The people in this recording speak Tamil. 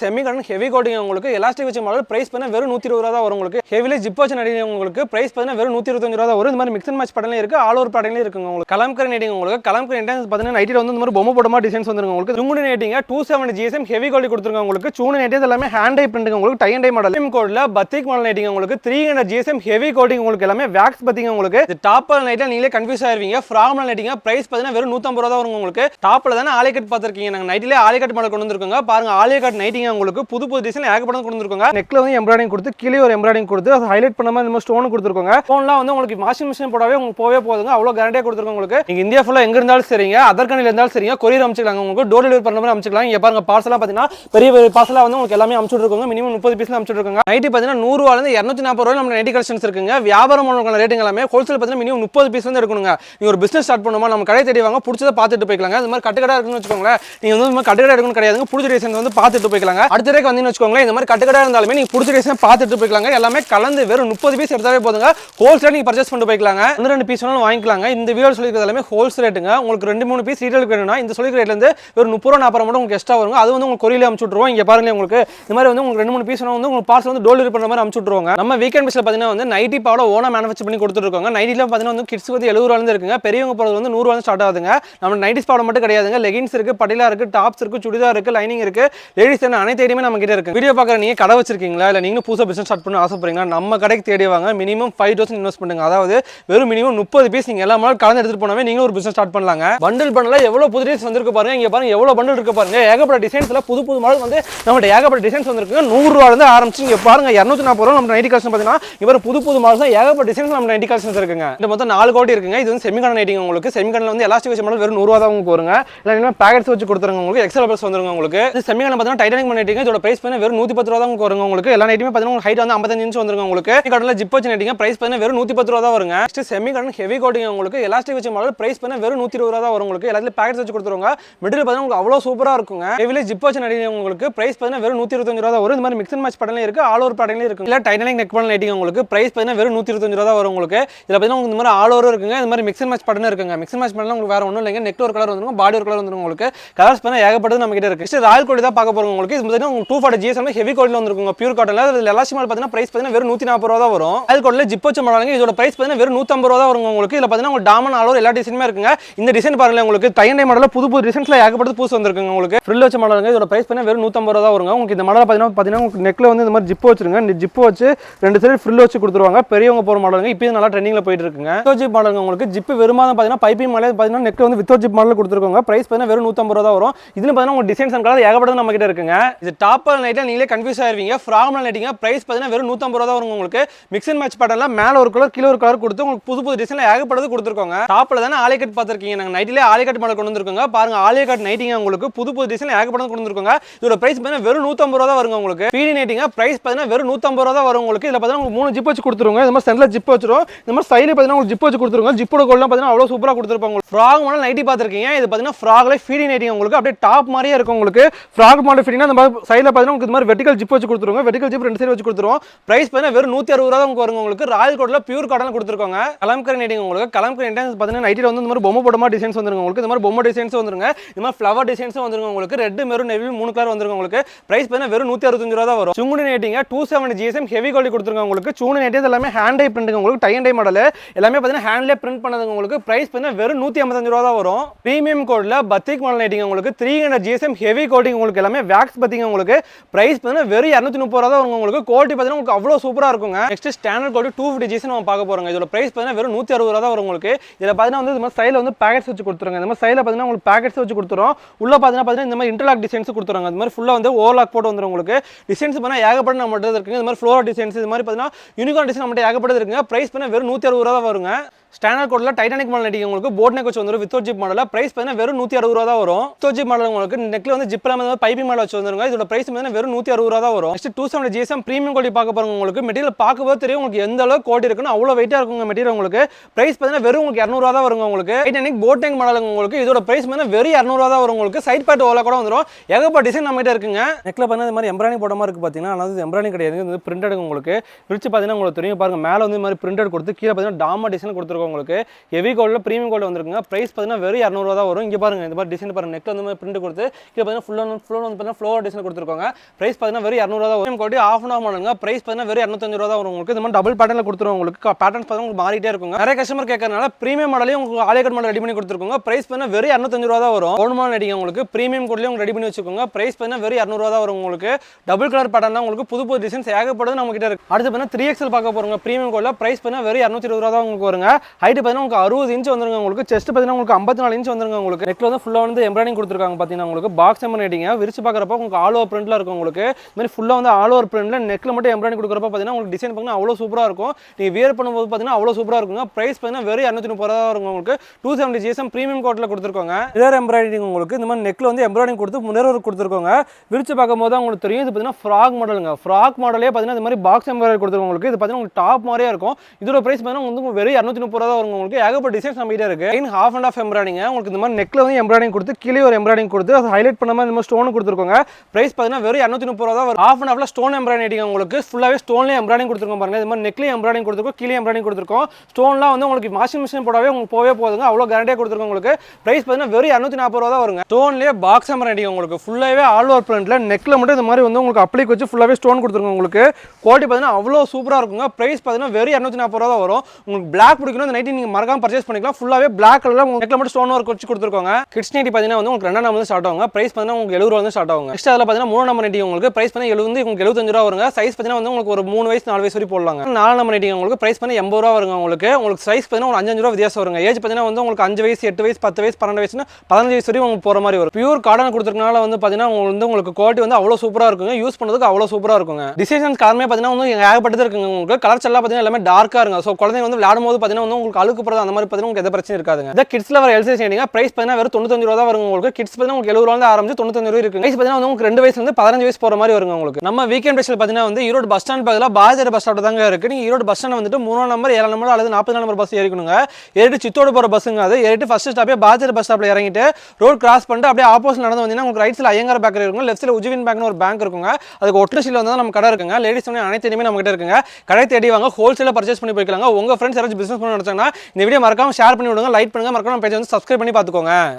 செமி கடன் ஹெவி கோட்டிங் உங்களுக்கு எலாஸ்டிக் வச்சு மாடல் பிரைஸ் பண்ண வெறும் நூற்றி இருபது ரூபா தான் வரும் உங்களுக்கு. ஹெவிலே ஜிப் வச்சு நடிகை உங்களுக்கு. பிரைஸ் பண்ண வெறும் நூற்றி இருபத்தஞ்சு ரூபா வரும். இந்த மாதிரி மிக்ஸ் அண்ட் மேட்ச் படம்ல இருக்கு. ஆல் ஓவர் படம்ல இருக்குங்க உங்களுக்கு. கலம்கர் நைட்டிங் உங்களுக்கு. கலம்கர் நைட்டிங் பார்த்தீங்கன்னா நைட்டில் வந்து இந்த மாதிரி பொம்மை போட்டமா டிசைன்ஸ் வந்துருங்க உங்களுக்கு. துங்குடி நைட்டிங்க டூ செவன் ஜிஎஸ்எம் ஹெவி கோலி கொடுத்துருங்க உங்களுக்கு. சூடு நைட்டிங் எல்லாமே ஹேண்ட் டை பிரிண்ட் உங்களுக்கு. Tie and dye model M கோடில் batik model நைட்டிங் உங்களுக்கு. Three hundred GSM heavy coating உங்களுக்கு எல்லாமே. வேக்ஸ் பார்த்தீங்க உங்களுக்கு. டாப்பர் நைட்டில் நீங்களே கன்ஃபியூஸ் ஆயிருவீங்க. ஃப்ராம் நைட்டிங்க பிரைஸ் பார்த்தீங்கன்னா வெறும் நூற்றம்பது ரூபா தான் வரும் உங்களுக்கு. டாப்பில் தானே ஆலிகட் பார்த்துருக்கீங்க. நாங்கள் நைட்டிலே ஆலிகட் மாடல் கொண்டு வந்துருக்கோங்க. பாருங்க ஆலிகட் நைட்டிங்க உங்களுக்கு புது புது டிசைன் ஏகப்படம் கொடுத்துருக்காங்க. வந்திருக்கோங்க நெக்ல வந்து எம்ப்ராய்டிங் கொடுத்து கீழே ஒரு எம்ப்ராய்டிங் கொடுத்து அதை ஹைலைட் பண்ண மாதிரி இந்த மாதிரி ஸ்டோன் கொடுத்துருக்காங்க. ஸ்டோன்லாம் வந்து உங்களுக்கு வாஷிங் மிஷின் போடவே உங்களுக்கு போவே போதுங்க. அவ்வளோ கேரண்டியாக கொடுத்துருக்கோம் உங்களுக்கு. நீங்கள் இந்தியா ஃபுல்லாக எங்கே இருந்தாலும் சரிங்க அதர் கண்ணில் இருந்தாலும் சரிங்க கொரியர் அமைச்சிக்கலாம் உங்களுக்கு டோர் டெலிவரி பண்ண மாதிரி அமைச்சிக்கலாம் இங்கே பாருங்க பார்சலாக பார்த்தீங்கன்னா பெரிய பெரிய பார்சலாக வந்து உங்களுக்கு எல்லாமே அமைச்சு மினிமம் முப்பது பீஸ்ல அமைச்சு நைட்டு பார்த்தீங்கன்னா நூறுவாலேருந்து இரநூத்தி நாற்பது ரூபாய் நம்ம நைட்டி கலெக்ஷன்ஸ் இருக்குங்க. வியாபாரம் பண்ணுற ரேட்டுங்க எல்லாமே ஹோல்சேல் பார்த்தீங்கன்னா மினிமம் முப்பது பீஸ் வந்து எடுக்கணுங்க. நீங்கள் ஒரு பிஸ்னஸ் ஸ்டார்ட் பண்ணுமா நம்ம கடை தேடி வாங்க பிடிச்சதை பார்த்துட்டு போய்க்கலாங்க. இந்த மாதிரி கட்டுக்கடா இருக்குன்னு வச்சுக்கோங்களேன் நீங்கள் வந்து இந்த கட்டுக்கடா எடுக்கணும் கிடையாதுங்க. பிடிச்ச டிசைன் வந்து பார்த்துட்டு போய்க்கலாம் போய்க்கலாங்க அடுத்த ரேக்கு வந்தீங்கன்னு வச்சுக்கோங்களேன் இந்த மாதிரி கட்டுக்கடா இருந்தாலுமே நீங்கள் பிடிச்ச டிசைன் பார்த்துட்டு போய்க்கலாங்க. எல்லாமே கலந்து வெறும் முப்பது பீஸ் எடுத்தாவே போதுங்க. ஹோல்சேல் நீங்கள் பர்ச்சேஸ் பண்ணிட்டு போய்க்கலாங்க. இந்த ரெண்டு பீஸ் வேணாலும் வாங்கிக்கலாங்க. இந்த வீடியோ சொல்லிக்கிறது எல்லாமே ஹோல்சேல் ரேட்டுங்க உங்களுக்கு ரெண்டு மூணு பீஸ் ரீட்டைல் வேணும்னா இந்த சொல்லிக்கிற ரேட்ல ஒரு முப்பது ரூபா நாற்பது ரூபா மட்டும் உங்களுக்கு எக்ஸ்ட்ரா வருங்க. அது வந்து உங்களுக்கு கொரியில அமுச்சு விட்டுருவோம். இங்கே பாருங்க உங்களுக்கு. இந்த மாதிரி வந்து உங்களுக்கு ரெண்டு மூணு பீஸ் வந்து உங்களுக்கு பார்சல் வந்து டோல் பண்ணுற மாதிரி அமுச்சு விட்டுருவாங்க. நம்ம வீக்கெண்ட் பீஸில் பார்த்தீங்கன்னா வந்து நைட்டி பாவோட ஓனா மேனுஃபேக்சர் பண்ணி கொடுத்துருக்காங்க நைட்டில பார்த்தீங்கன்னா வந்து கிட்ஸ் வந்து எழுபது ரூபாயிலிருந்து இருக்குங்க. பெரியவங்க போகிறது வந்து நூறு ஸ்டார்ட் ஆகுதுங்க. நம்ம நைட்டிஸ் பாவோட மட்டும் கிடையாதுங்க. லெகின்ஸ் இருக்குது பட்டிலா இருக்குது டாப்ஸ் இருக்கு சுடிதார் இருக்குது லைனிங் இருக்குது லேடிஸ் அனைத்து ஐடியுமே நம்ம கிட்ட இருக்கு. வீடியோ பார்க்குற நீங்க கடை வச்சிருக்கீங்களா? இல்ல நீங்களும் புதுசாக பிசினஸ் ஸ்டார்ட் பண்ண ஆசைப்படுறீங்களா? நம்ம கடைக்கு தேடி வாங்க. மினிமம் ஃபைவ் தௌசண்ட் இன்வெஸ்ட் பண்ணுங்க. அதாவது வெறும் மினிமம் முப்பது பீஸ் நீங்க எல்லா நாளும் கலந்து எடுத்துட்டு போனாவே நீங்களும் ஒரு பிசினஸ் ஸ்டார்ட் பண்ணலாங்க. பண்டில் பண்ணல எவ்வளவு புது டிசைன்ஸ் வந்திருக்கு பாருங்க. இங்க பாருங்க எவ்வளவு பண்டில் இருக்கு பாருங்க. ஏகப்பட்ட டிசைன்ஸ்ல புது புது மாடல் வந்து நம்மகிட்ட ஏகப்பட்ட டிசைன்ஸ் வந்திருக்கு நூறு ரூபா இருந்து ஆரம்பிச்சு இங்க பாருங்க இரநூத்தி நாற்பது ரூபா நம்ம நைட்டி கலெக்ஷன் பார்த்தீங்கன்னா இவர் புது புது மாடல் தான் ஏகப்பட்ட டிசைன்ஸ் நம்ம நைட்டி கலெக்ஷன்ஸ் இருக்குங்க. இந்த மொத்தம் நாலு கோடி இருக்குங்க. இது வந்து செமிகன் நைட்டிங் உங்களுக்கு. செமிகன்ல வந்து எலாஸ்டிக் வச்சு மாடல் வெறும் நூறுவா தான் உங்களுக்கு வருங்க இல்லை பேக்கெட்ஸ் வச்சு கொடுத்துருங்க உங்களுக்கு. எக்ஸல் பஸ் வந்துருங்க உங்களுக்கு. இது பாத்தீங்கன்னா பார்த்தீங்கன்னா டைட்டானிக் நைட்டிங்க. இதோட பிரைஸ் பண்ணி வெறும் நூற்றி பத்து ரூபா தான் உங்களுக்கு வருங்க உங்களுக்கு. எல்லா நைட்டுமே பார்த்தீங்கன்னா ஹைட் வந்து ஐம்பத்தஞ்சு இன்ச் வந்துருங்க உங்களுக்கு. கடலில் ஜிப் வச்சு நைட்டிங்க பிரைஸ் பண்ணி வெறும் நூற்றி பத்து ரூபா தான் வருங்க. நெக்ஸ்ட் செமிகன் ஹெவி கோட்டிங் உங்களுக்கு. எலாஸ்டிக் வச்சு மாடல் பிரைஸ் பண்ணி வெறும் நூற்றி இருபது ரூபா தான் வரும் உங்களுக்கு. எல்லாத்துலையும் பேக்கெட் வச்சு கொடுத்துருவாங்க. மிடில் பார்த்தீங்கன்னா உங்களுக்கு அவ்வளோ சூப்பராக இருக்குங்க. ஹெவிலே ஜிப் வச்சு நைட்டிங்க உங்களுக்கு. பிரைஸ் பண்ண வெறும் நூற்றி இருபத்தஞ்சு ரூபா வரும். இந்த மாதிரி மிக்ஸ் அண்ட் மேட்ச் படம்ல இருக்கு. ஆல் ஓவர் படம்ல இருக்கு. இல்லை டைனிங் நெக் பண்ண நைட்டிங்க உங்களுக்கு. பிரைஸ் பார்த்தீங்கன்னா வெறும் நூற்றி இருபத்தஞ்சு ரூபா வரும் உங்களுக்கு. இதில் பார்த்தீங்கன்னா இந்த மாதிரி ஆல் ஓவர் இருக்குங்க. இந்த மாதிரி மிக்ஸ் அண்ட் மேட்ச் படம் இருக்குங்க. மிக்ஸ் அண்ட் மேட்ச் பண்ணலாம் உங்களுக்கு வேற ஒன்றும் இல்லைங்க. நெக் ஒரு கலர் வந்துருக்கும் பாடி ஒரு கலர் வந்துரும் உங்களுக்கு. கலர்ஸ் பண்ண ஏகப்பட்டது நம்ம கிட்ட இருக்கு ராயல் கோடி தான் பார்க்க போறோம் உங்களுக்கு. பார்த்தீங்கன்னா உங்களுக்கு டூ ஃபார்ட்டி ஜிஎஸ்எம் ஹெவி கோட்டில் வந்துருக்குங்க. பியூர் காட்டில் அதில் எல்லா மாடல் பார்த்தீங்கன்னா பிரைஸ் பார்த்தீங்கன்னா வெறும் நூற்றி நாற்பது ரூபா தான் வரும் அது கோட்டில் ஜிப் வச்சு மாடலுங்க இதோட பிரைஸ் பார்த்தீங்கன்னா வெறும் நூற்றம்பது ரூபா தான் வரும் உங்களுக்கு. இதில் பார்த்தீங்கன்னா உங்களுக்கு டாமன் ஆல் எல்லா டிசைனுமே இருக்குங்க. இந்த டிசைன் பாருங்க உங்களுக்கு. தையண்டை மாடலில் புது புது டிசைன்ஸில் ஏகப்பட்டது புதுசு வந்திருக்குங்க உங்களுக்கு. ஃப்ரில் வச்ச மாடலுங்க இதோட பிரைஸ் பார்த்தீங்கன்னா வெறும் நூற்றம்பது ரூபா தான் வருங்க. உங்களுக்கு இந்த மாடல் பார்த்தீங்கன்னா பார்த்தீங்கன்னா உங்களுக்கு நெக்ல வந்து இந்த மாதிரி ஜிப் வச்சுருங்க. இந்த ஜிப் வச்சு ரெண்டு சைடு ஃப்ரில் வச்சு கொடுத்துருவாங்க. பெரியவங்க போகிற மாடலுங்க இப்போ நல்லா ட்ரெண்டிங்கில் போயிட்டு இருக்குங்க. வித்தோ ஜிப் மாடலுங்க உங்களுக்கு. ஜிப் வெறுமா பார்த்தீங்கன்னா பைப்பிங் மாடல் பார்த்தீங்கன்னா நெக்கில் வந்து வித்தோ ஜிப் மாடல் கொடுத்துருக்காங்க. பிரைஸ் பார்த்தீங்கன்னா வெறும் நூற்றம்பது ரூபா தான் வரும். இதுன்னு பார்த்தீங்கன்னா உங்களுக்கு டிசைன்ஸ் அண்ட் கலர் ஏகப்பட்டது நம்ம கிட்ட இருக்குங்க. இது டாப்பர் லைட்டில் நீங்களே கன்ஃபியூஸ் ஆயிருவீங்க. ஃப்ராக்மல் லைட்டிங்க பிரைஸ் பார்த்தீங்கன்னா வெறும் நூற்றம்பது ரூபா தான் வரும் உங்களுக்கு மிக்ஸ் அண்ட் மேட்ச் பேட்டர்ல மேல ஒரு கலர் கீழே ஒரு கலர் கொடுத்து உங்களுக்கு புது புது டிசைன்ல ஏகப்பட்டது கொடுத்துருக்கோங்க. டாப்ல தானே ஆலிகட் பார்த்துருக்கீங்க. நாங்கள் நைட்டிலே ஆலிகட் மாடல் கொண்டு வந்திருக்கோங்க. பாருங்க ஆலிகட் நைட்டிங்க உங்களுக்கு புது புது டிசைன் ஏகப்பட்டது கொண்டு வந்திருக்கோங்க. இதோட பிரைஸ் பார்த்தீங்கன்னா வெறும் நூற்றம்பது ரூபா தான் வருங்க உங்களுக்கு. பிடி நைட்டிங்க பிரைஸ் பார்த்தீங்கன்னா வெறும் நூற்றம்பது ரூபா தான் வரும் உங்களுக்கு. இதில் பார்த்தீங்கன்னா உங்களுக்கு மூணு ஜிப் வச்சு கொடுத்துருங்க இந்த மாதிரி சென்டர்ல ஜிப் வச்சிரும். இந்த மாதிரி சைடில் பார்த்தீங்கன்னா உங்களுக்கு ஜிப் வச்சு கொடுத்துருங்க ஜிப்போட கோல்லாம் பார்த்தீங்கன்னா அவ்வளோ சூப்பராக கொடுத்துருப்பாங்க ஃப்ராக் மாடல் நைட்டி பார்த்துருக்கீங்க. இது பார்த்தீங்கன்னா ஃப்ராக்ல ஃபீடி நைட்டிங் உங்களுக்கு அப்படியே டாப் மாதிரியே இருக்கும் உங்களுக்கு. ஃப்ராக் மாடல் ஃபீடினா சைடில் பார்த்தீங்கன்னா உங்களுக்கு இது மாதிரி வெட்டிக்கல் ஜிப் வச்சு கொடுத்துருவோம் வெட்டிக்கல் ஜிப் ரெண்டு சைடு வச்சு கொடுத்துருவோம். பிரைஸ் பார்த்தீங்கன்னா வெறும் நூற்றி அறுபது ரூபா தான் உங்களுக்கு. வருங்க உங்களுக்கு ராயல் கோட்டில் பியூர் காட்டன் கொடுத்துருக்காங்க கலம்கரி நைட்டிங் உங்களுக்கு. கலம்கரி நைட்டிங் பார்த்தீங்கன்னா நைட்டில் வந்து இந்த மாதிரி பொம்மை போடமா டிசைன்ஸ் வந்துருங்க உங்களுக்கு. இந்த மாதிரி பொம்மை டிசைன்ஸ் வந்துருங்க. இந்த மாதிரி ஃப்ளவர் டிசைன்ஸும் வந்துருங்க உங்களுக்கு. ரெட் மெரூன் நெவி மூணு கலர் வந்துருங்க உங்களுக்கு. பிரைஸ் பார்த்தீங்கன்னா வெறும் நூற்றி அறுபத்தஞ்சு ரூபா தான் வரும். Sungudi நைட்டிங்க two seven GSM heavy quality கொடுத்துருங்க உங்களுக்கு. சூடு நைட்டிங் எல்லாமே ஹேண்ட் டை பிரிண்ட் உங்களுக்கு. டை அண்ட் டை மாடல் எல்லாமே பார்த்தீங்கன்னா ஹேண்ட்லே பிரிண்ட் பண்ணதுங்க உங்களுக்கு. பிரைஸ் பார்த்தீங்கன்னா வெறும் நூற்றி ஐம்பத்தஞ்சு ரூபா தான் வரும். ப்ரீமியம் கோடில் பத்திக் மாடல் நைட்டிங் உங்களுக்கு. Three hundred GSM heavy coating உங்களுக்கு. எல்லாமே வேக்ஸ் பார்த்தீங்கன்னா உங்களுக்கு ப்ரைஸ் பார்த்தீங்கன்னா வெறும் இரநூத்தி முப்பது ரூபா தான் வரும் உங்களுக்கு. குவாலிட்டி பார்த்தீங்கன்னா உங்களுக்கு அவ்வளோ சூப்பராக இருக்குங்க. Next standard quality two fifty GS நம்ம பார்க்க போகிறோங்க இதோட ப்ரைஸ் பார்த்தீங்கன்னா வெறும் நூற்றி அறுபது ரூபா தான் வரும் உங்களுக்கு. இதில் பார்த்தீங்கன்னா வந்து இந்த மாதிரி சைடில் வந்து பேக்கெட்ஸ் வச்சு கொடுத்துருங்க. இந்த மாதிரி சைடில் பார்த்தீங்கன்னா உங்களுக்கு பேக்கெட்ஸ் வச்சு கொடுத்துரும் உள்ள பார்த்தீங்கன்னா பார்த்தீங்கன்னா இந்த மாதிரி இன்டர்லாக் டிசைன்ஸ் கொடுத்துருங்க இந்த மாதிரி ஃபுல்லாக வந்து ஓவர்லாக் போட்டு வந்துடும் உங்களுக்கு. டிசைன்ஸ் பண்ணால் ஏகப்பட்ட நம்மகிட்ட இருக்குங்க இந்த மாதிரி ஃப்ளோரா டிசைன்ஸ் இது மாதிரி பார்த்தீங்கன்னா யூனிகான் டிசைன் நம்மகிட்ட ஏகப்பட்டது இருக்குங்க. ப்ரைஸ் பண்ண வெறும் நூற்றி அறுபது ரூபா வருங்க. ஸ்டாண்டர்ட் கோடில் டைட்டானிக் மாடல் நடிக்க உங்களுக்கு போட் நெக் வச்சு வந்துடும் வித்தோட் ஜிப் மாடலில் பிரைஸ் பார்த்தீங்கன்னா வெறும் நூற்றி அறுபது ரூபா தான் வரும். வித்தோ ஜிப் மாடல் உங்களுக்கு நெக்ல வந்து ஜிப் இல்லாமல் பைப்பிங் மாடல் வச்சு வந்துருங்க. இதோட பிரைஸ் பார்த்தீங்கன்னா வெறும் நூற்றி அறுபது ரூபா தான் வரும். Next two seven GSM premium கோடி பார்க்க போகிறவங்க உங்களுக்கு மெட்டீரியல் பார்க்கும்போது தெரியும் உங்களுக்கு எந்த அளவுக்கு கோடி இருக்குன்னு. அவ்வளோ வெயிட்டாக இருக்கும் மெட்டீரியல் உங்களுக்கு. பிரைஸ் பார்த்தீங்கன்னா வெறும் உங்களுக்கு இரநூறுவா தான் வருங்க உங்களுக்கு. டைட்டானிக் போட் நெக் மாடல் உங்களுக்கு. இதோட பிரைஸ் பார்த்தீங்கன்னா வெறும் இரநூறுவா தான் வரும் உங்களுக்கு. சைட் பேட் ஓலா கூட வந்துடும் ஏகப்பா டிசைன் நம்மகிட்ட இருக்குங்க. நெக்ல பார்த்தீங்கன்னா இந்த மாதிரி எம்ப்ராய்டிங் போட மாதிரி இருக்கு பார்த்தீங்கன்னா அதாவது எம்ப்ராய்டிங் கிடையாது. இது பிரிண்டட் உங்களுக்கு. பிரிச்சு பார்த்தீங்கன்னா உங்களுக்கு தெரியும். பாருங்க. மேலே வந்து இந்த மாதிரி பிரிண்டட் கொடுத்து கீழே பார்த்தீங்கன்னா டாமா டிசைன் கொடுத்துருக்கோம். இருக்கும் உங்களுக்கு ஹெவி கோல்டில் ப்ரீமியம் கோல்டு வந்துருக்குங்க. ப்ரைஸ் பார்த்தீங்கன்னா வெறும் இரநூறுவா தான் வரும். இங்கே பாருங்க இந்த மாதிரி டிசைன் பாருங்க. நெக் வந்து மாதிரி பிரிண்ட் கொடுத்து இங்கே பார்த்தீங்கன்னா ஃபுல் அண்ட் வந்து பார்த்தீங்கன்னா ஃப்ளோர் டிசைன் கொடுத்துருக்காங்க. ப்ரைஸ் பார்த்தீங்கன்னா வெறும் இரநூறுவா தான் வரும். கோடி ஆஃப் அண்ட் ஆஃப் பண்ணுங்க ப்ரைஸ் பார்த்தீங்கன்னா வெறும் இரநூத்தஞ்சு ரூபா தான் வரும் உங்களுக்கு. இந்த மாதிரி டபுள் பேட்டர்னில் கொடுத்துருவோம் உங்களுக்கு. பேட்டர்ன்ஸ் பார்த்தீங்கன்னா உங்களுக்கு மாறிட்டே இருக்குங்க. நிறைய கஸ்டமர் கேட்கறதுனால ப்ரீமியம் மாடலையும் உங்களுக்கு ஆலியகட் மாடல் ரெடி பண்ணி கொடுத்துருக்கோங்க. ப்ரைஸ் பார்த்தீங்கன்னா வெறும் இரநூத்தஞ்சு ரூபா தான் வரும். ஒன்று மாடல் அடிங்க உங்களுக்கு. ப்ரீமியம் கோட்லையும் உங்களுக்கு ரெடி பண்ணி வச்சுக்கோங்க. ப்ரைஸ் பார்த்தீங்கன்னா வெறும் இரநூறுவா தான் வரும் உங்களுக்கு. டபுள் கலர் பேட்டர்ன் தான் உங்களுக்கு. புது புது டிசைன்ஸ் ஏகப்படுது நம்ம கிட்ட இருக்கு. அடுத்து பார்த்தீங்கன்னா த்ரீ எக்ஸல் பார்க்க போகிறோங்க ப்ரீமியம் கோட்ல ப்ரைஸ் பார்த்தீங்கன்னா வெறும் இரநூத்தி இருபது ரூபா தான் உங்களுக்கு வருங்க. ஹைட் பார்த்தீங்கன்னா உங்களுக்கு அறுபது இன்ச் வந்துருங்க உங்களுக்கு. செஸ்ட் பார்த்தீங்கன்னா உங்களுக்கு ஐம்பத்தி நாலு இன்ச் வந்துருங்க உங்களுக்கு. நெக்ல வந்து ஃபுல்லாக வந்து எம்ப்ராய்டிங் கொடுத்துருக்காங்க பார்த்தீங்கன்னா உங்களுக்கு. பாக்ஸ் எம்ப்ராய்டிங்க விரிச்சு பார்க்குறப்ப உங்களுக்கு ஆல் ஓவர் பிரிண்ட்ல இருக்கும் உங்களுக்கு. இந்த மாதிரி ஃபுல்லாக வந்து ஆல் ஓவர் பிரிண்ட்ல நெக்ல மட்டும் எம்ப்ராய்டிங் கொடுக்குறப்ப பார்த்தீங்கன்னா உங்களுக்கு டிசைன் பார்த்தீங்கன்னா அவ்வளோ சூப்பராக இருக்கும். நீங்கள் வியர் பண்ணும்போது பார்த்தீங்கன்னா அவ்வளோ சூப்பராக இருக்குங்க. ப்ரைஸ் பார்த்தீங்கன்னா வெறும் இரநூத்தி முப்பது ரூபா இருக்கும் உங்களுக்கு. டூ செவன்டி ஜிஎஸ்எம் ப்ரீமியம் கோட்டில் கொடுத்துருக்கோங்க. இதர் எம்ப்ராய்டிங் உங்களுக்கு. இந்த மாதிரி நெக்ல வந்து எம்ப்ராய்டிங் கொடுத்து முன்னேற கொடுத்துருக்கோங்க. விரிச்சு பார்க்கும்போது தான் உங்களுக்கு தெரியும். இது பார்த்தீங்கன்னா ஃப்ராக் மாடலுங்க ஃப்ராக் மாடலே பார்த்தீங்கன்னா இந்த மாதிரி பாக்ஸ் எம்ப்ராய்டரி கொடுத்துருக்கோம் உங்களுக்கு. இது பார்த்தீங்கன்னா உங்களுக்கு டாப் மாதிரியே இருக்கும். இதோட ப்ரைஸ் பார்த்தீங்கன்னா வந்து வெறும் இரநூத்தி முப்பது ரூபா தான் வரும் உங்களுக்கு ஏகப்பட்ட டிசைன்ஸ் நம்ம கிட்ட இருக்கு. இன் ஹாஃப் அண்ட் ஆஃப் எம்ப்ராய்டிங்க உங்களுக்கு இந்த மாதிரி நெக்ல வந்து எம்ப்ராய்டிங் கொடுத்து கீழே ஒரு எம்ப்ராய்டிங் கொடுத்து அதை ஹைலைட் பண்ண மாதிரி இந்த மாதிரி ஸ்டோன் கொடுத்துருக்கோங்க. பிரைஸ் பார்த்தீங்கன்னா வெறும் இரநூத்தி முப்பது ரூபா வரும். ஹாஃப் அண்ட் ஆஃப்ல ஸ்டோன் எம்ப்ராய்டிங் உங்களுக்கு. ஃபுல்லாகவே ஸ்டோன்லேயே எம்ப்ராய்டிங் கொடுத்துருக்கோம் பாருங்க. இந்த மாதிரி நெக்லேயும் எம்ப்ராய்டிங் கொடுத்துருக்கோம் கீழே எம்ப்ராய்டிங் கொடுத்துருக்கோம். ஸ்டோன்லாம் வந்து உங்களுக்கு வாஷிங் மிஷின் போடவே உங்களுக்கு போவே போதுங்க. அவ்வளோ கேரண்டியாக கொடுத்துருக்கோம் உங்களுக்கு. பிரைஸ் பார்த்தீங்கன்னா வெறும் இரநூத்தி நாற்பது ரூபா தான் வருங்க. ஸ்டோன்லேயே பாக்ஸ் எம்ப்ராய்டிங் உங்களுக்கு. ஃபுல்லாகவே ஆல் ஓவர் பிரிண்ட்ல நெக்ல மட்டும் இந்த மாதிரி வந்து உங்களுக்கு அப்ளிக் வச்சு ஃபுல்லாகவே ஸ்டோன் கொடுத்துருக்கோம் உங்களுக்கு. குவாலிட்டி பார்த்தீங்கன்னா அவ்வளோ சூப்பராக இருக்குங்க. ப்ரைஸ் பார்த்தீங்கன்னா வெறும் இரநூத்தி நாற்பது ரூபா தான் வரும். உங்களுக்கு பிளாக் பிடிக்கணும் இந்த நைட்டி நீங்கள் மறக்காம பர்ச்சேஸ் பண்ணிக்கலாம். ஃபுல்லாகவே பிளாக் கலரில் உங்களுக்கு நெக்ல மட்டும் ஸ்டோன் ஒர்க் வச்சு கொடுத்துருக்காங்க. கிட்ஸ் நைட்டி பார்த்தீங்கன்னா வந்து உங்களுக்கு ரெண்டாம் நம்பர் வந்து ஸ்டார்ட் ஆகும் ப்ரைஸ் பார்த்தீங்கன்னா உங்களுக்கு எழுபது ரூபா வந்து ஸ்டார்ட் ஆகும் நெக்ஸ்ட் அதில் பார்த்தீங்கன்னா மூணு நம்பர் நைட்டி உங்களுக்கு ப்ரைஸ் பண்ணி எழுபது உங்களுக்கு எழுபத்தஞ்சு ரூபா வருங்க. சைஸ் பார்த்தீங்கன்னா வந்து உங்களுக்கு ஒரு மூணு வயசு நாலு வயசு வரை போடலாங்க. நாலு நம்பர் நைட்டி உங்களுக்கு ப்ரைஸ் பண்ணி எண்பது ரூபா வருங்க உங்களுக்கு. உங்களுக்கு சைஸ் பார்த்தீங்கன்னா ஒரு அஞ்சு ரூபா வித்தியாசம் வருங்க. ஏஜ் பார்த்தீங்கன்னா வந்து உங்களுக்கு அஞ்சு வயசு எட்டு வயசு பத்து வயசு பன்னெண்டு வயசுன்னு பதினஞ்சு வயசு வரை உங்களுக்கு போகிற மாதிரி வரும். பியூர் காட்டன் கொடுத்துருக்கனால வந்து பார்த்தீங்கன்னா வந்து உங்களுக்கு குவாலிட்டி வந்து அவ்வளோ சூப்பராக இருக்குங்க. யூஸ் பண்ணுறதுக்கு அவ்வளோ சூப்பராக இருக்குங்க. டிசைன்ஸ் காரணமே பார்த்தீங்கன்னா வந்து ஏகப்பட்டது இருக்குங்க உங்களுக்கு. கலர்ஸ் எல்லாம் பார்த்தீங்கன்னா எல்லாமே டார்க்காக இருக்கும் ஸோ குழந்தைங்க வந்து விளையாடும் போது பார்த்தீங்கன்னா வந்து உங்களுக்கு அழுக்கு போகிறது அந்த மாதிரி பார்த்தீங்கன்னா உங்களுக்கு எந்த பிரச்சனை இருக்காதுங்க. இந்த கிட்ஸில் வர எல்சி செய்யுங்க ப்ரைஸ் பார்த்தீங்கன்னா வெறும் தொண்ணூத்தஞ்சு ரூபா தான் வரும் உங்களுக்கு. கிட்ஸ் பார்த்தீங்கன்னா உங்களுக்கு எழுபது ரூபா ஆரம்பிச்சு தொண்ணூத்தஞ்சு ரூபா இருக்கு ப்ரைஸ் பார்த்தீங்கன்னா வந்து உங்களுக்கு ரெண்டு வயசுல இருந்து பதினஞ்சு வயசு போகிற மாதிரி வருங்க உங்களுக்கு. நம்ம வீக்கெண்ட் பேஸில் பார்த்தீங்கன்னா வந்து ஈரோடு பஸ் ஸ்டாண்ட் பக்கத்தில் பாஜர் பஸ் ஸ்டாப் தாங்க இருக்கு. நீங்கள் ஈரோடு பஸ் ஸ்டாண்ட் வந்துட்டு மூணாம் நம்பர் ஏழாம் நம்பர் அல்லது நாற்பது நம்பர் பஸ் ஏறிக்கணுங்க. ஏறிட்டு சித்தோடு போகிற பஸ்ஸுங்க அது. ஏறிட்டு ஃபர்ஸ்ட் ஸ்டாப்பே பாஜர் பஸ் ஸ்டாப்பில் இறங்கிட்டு ரோட் கிராஸ் பண்ணிட்டு அப்படியே ஆப்போசிட் நடந்து வந்தீங்கன்னா உங்களுக்கு ரைட் சைடில் ஐயங்கார் பேக்கரி இருக்கும் லெஃப்ட் சைடில் உஜிவின் பேங்க்னு ஒரு பேங்க் இருக்குங்க. அதுக்கு ஒட்டசியில் வந்து நம்ம கடை இருக்குங்க. லேடிஸ் அனைத்துமே அனைத்து நம்ம கிட்ட இருக்குங்க. கடை தேடி வாங்க. ஹோல்சேலில் பர்ச்சேஸ் பண்ணி போய்க்கலாங்க. உங்கள் ஃப்ரெண்ட்ஸ் யாராச்சும் பிசினஸ் பண்ண பிடிச்சாங்கன்னா இந்த வீடியோ மறக்காம ஷேர் பண்ணி விடுங்க லைக் பண்ணுங்க. மறக்காம பேஜ் வந்து சப்ஸ்கிரைப் பண்ணி பார்த்துக்கோங்க.